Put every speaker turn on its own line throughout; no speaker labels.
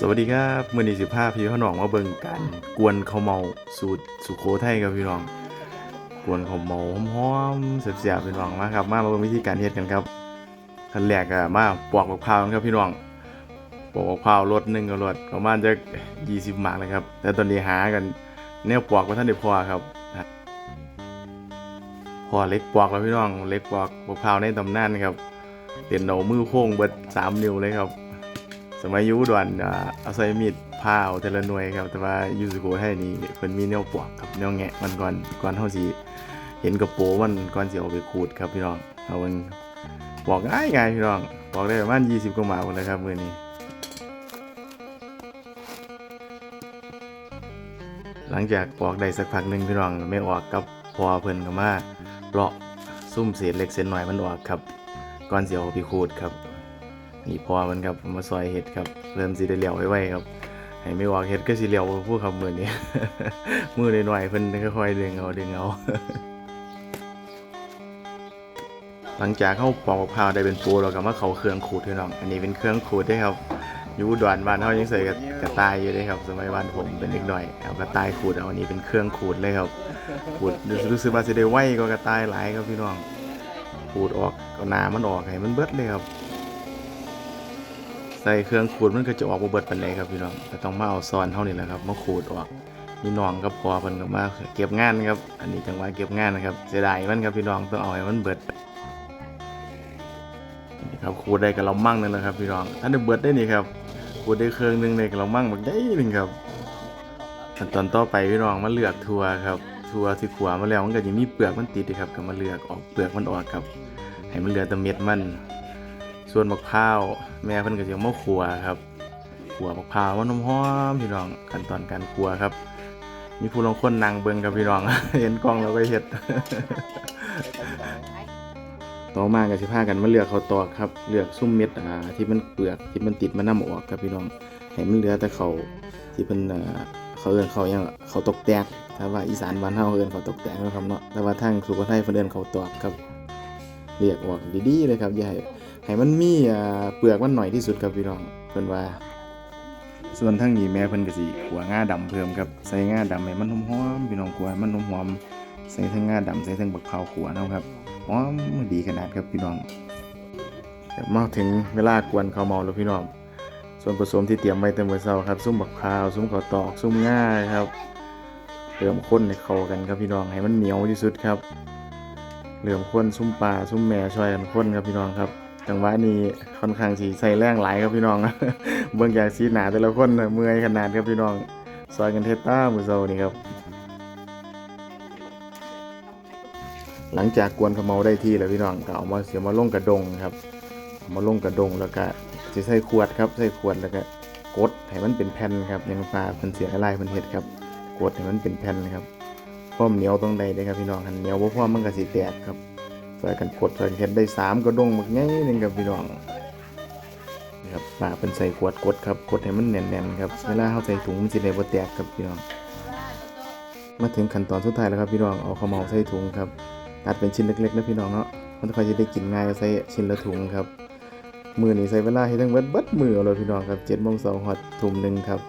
สวัสดีครับมือนี้สิบห้าพี่พ่อน้องมาเบิ่งกัน กวนข้าวเมาสูตรสุโขทัยครับพี่น้อง กวนข้าวเมาหอมๆเสียบๆพี่น้องมาครับ มามาเบิ่งวิธีการเฮ็ดกันครับขั้นแรกก็มาปอกมะพร้าวกันครับพี่น้องปอกมะพร้าวรสหนึ่งก็รสประมาณจะ20หมากเลยครับ แต่ตอนนี้หากันแนวปอกว่าท่านได้พอครับพอเล็กปอกแล้วพี่น้องเล็กปอกมะพร้าวในตำนานครับเด่นเอามือโค้งเบิดสามนิ้วเลยครับ สมัยยุดวนอาเอาใส่มีดพาเอาแต่ละหน่วยครับ แต่ว่ายูสุโขทัยนี่เพิ่นมีแนวปอกครับแนวแงะมันก่อนก่อนเฮาสิเห็นกระโปรงมันก่อนสิเอาไปขูดครับพี่น้องเอามันปอกง่ายง่ายๆพี่น้องปอกได้ประมาณ20กว่าหมาหมดเลยครับมื้อนี้หลังจากปอกได้สักพักหนึ่งพี่น้องไม่ออกกับพอเพิ่นก็มาเลาะซุ่มเศษเล็กเศษหน้อยมันออกครับ ก่อนเสิเอาไปขูดครับ นี่พอมันครับมาซอยเห็ดครับเริ่มสิได้เหลียวไว้ๆครับให้ไม่วาเห็ดก็สิเหลียวผู้ครับมือนี้มือหน่อยๆเพิ่นค่อยๆดึงเอาดึงเอาหลังจากเข้าปอกมะพร้าวได้เป็นปูเราก็มาเขาเครื่องขูดพี่น้องอันนี้เป็นเครื่องขูดได้ครับอยู่ดอนบ้านเขายังใส่กระต่ายอยู่เลยครับ สมัยบ้านผมเป็นเด็กหน่อยเอากระต่ายขูดเอาอันนี้เป็นเครื่องขูดเลยครับขูดรู้สึกว่าสิได้ไวกว่ากระต่ายหลายครับพี่น้องขูดออกเอาหนามันออกให้มันเบิดเลยครับ ใส่เครื่องขูดมันก็จะออกบ่เบิดปานใดครับพี่น้องก็ต้องมาเอาซ้อนเท่านี้แหละครับมาขูดออกพี่น้องกับพอเพิ่นก็มาเก็บงานครับ อันนี้จังหวะเก็บงานนะครับเสียดายมันครับพี่น้องต้องเอาให้มันเบิดนี่ครับขูดได้กับเรามั่งนั่นแหละครับพี่น้องถ้าได้เบิดได้นี่ครับขูดได้เครื่องหนึงได้กับเรามั่งบักใหญ่หนึงครับขั้นตอนต่อไปพี่น้องมาเลือกถั่วครับถั่วที่ขัวมาแล้วมันก็จะมีเปลือกมันติดครับก็มาเลือกออกเปลือกมันออกครับให้มันเหลือแต่เม็ดมัน ส่วนมะพร้าวแม่เพิ่นก็สิเอามาขัวครับขัวมะพร้าวมันหอมๆพี่น้องขั้นตอนการขัวครับ มีผู้ลงคนนั่งเบิ่งครับพี่น้อง เห็นกล้องแล้วก็เฮ็ดต่อมาก็สิพากันมาเลือกข้าวตอกครับเลือกซุ่มเม็ดอ่าที่มันเปลือกที่มันติดมันน้ำออกครับพี่น้องให้มันเหลือแต่เขาวที่เพิ่นอ่าเขาเอิ้นเขายังเขาตกแตกถ้าว่าอีสานบ้านเฮาเอิ้นเขาตกแตกนะครับเนาะแต่ว่าทางสุโขทัยเพิ่นเอิ้นเขาตอกครับเรียกออกดีๆเลยครับอย่าให้ ให้มันมี่เปลือกมันหน่อยที่สุดครับพี่น้องเพิ่นว่า ส่วนทั้งนี้แม่เพิ่นก็สิขัวง่าดำเพิ่มครับใส่ง่าดำให้มันหอมๆพี่น้องขัวให้มันหอมๆใส่ทั้งง่าดำใส่ทั้งบักพาวขัวนะครับหอมดีขนาดครับพี่น้องมาถึงเวลากวนข้าวเมาแล้วพี่น้อง ส่วนผสมที่เตรียมไว้แต่เมื่อเช้าครับ ซุ้มบักพร้าวซุ้มข้าวตอกซุ้มง่าครับเริ่มข้นให้เข้ากันครับพี่น้องให้มันเหนียวที่สุดครับเหลื่อมข้นซุ้มปลาซุ้มแม่ช่วยกันข้นครับพี่น้องครับ จังหวะนี้ค่อนข้างสีใส่แรงหลายครับพี่น้อง เบื้องจากสีหนาแต่ละคนนะเมื่อยขนาดครับพี่น้องซอยกันเทต้ามือโซนี่ครับ หลังจากกวนขมเมาได้ที่แล้วพี่น้องก็เอามาเสียมาลงกระดงครับามาลงกระดงแล้วก็จะใส่ขวดครับใส่ขวดแล้วก็กดให้มันเป็นแผ่นครับยังปลาเพิ่นเสียอะไรเพิ่นเฮ็ดครับกดให้มันเป็นแผ่นครับความเหนียวตรงใดเลยครับพี่น้องคันเหนียวบ่พอมันก็สิแตกครับ ซอยกันกดซอยกันเฮ็ดได้สามกระดงบักใหญ่หนึงครับพี่น้องนี่ครับปลาเป็นใส่ขวดกดครับกดให้มันแน่นๆครับเวลาเฮาใส่ถุงมันสิได้บ่แตกครับพี่น้อง มาถึงขั้นตอนสุดท้ายแล้วครับพี่น้องเอาข้าวเหมาใส่ถุงครับตัดเป็นชิ้นเล็กๆนะพี่น้องเนาะมันค่อยจะได้กินง่ายก็ใส่ชิ้นละถุงครับมือนี้ใส่เวลาให้ทั้งเบิดเบิดมือเอาเลยพี่น้องครับ7:00น2ฮอดทุ่มหนึงครับ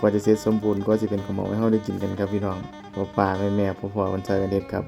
กว่าจะเสร็จสมบูรณ์ก็จะเป็นข้าวเหมาให้เฮาได้กินกันครับพี่น้องพ่อป้าแม่แม่พ่อพ่อวันใจกันเด็ดครับ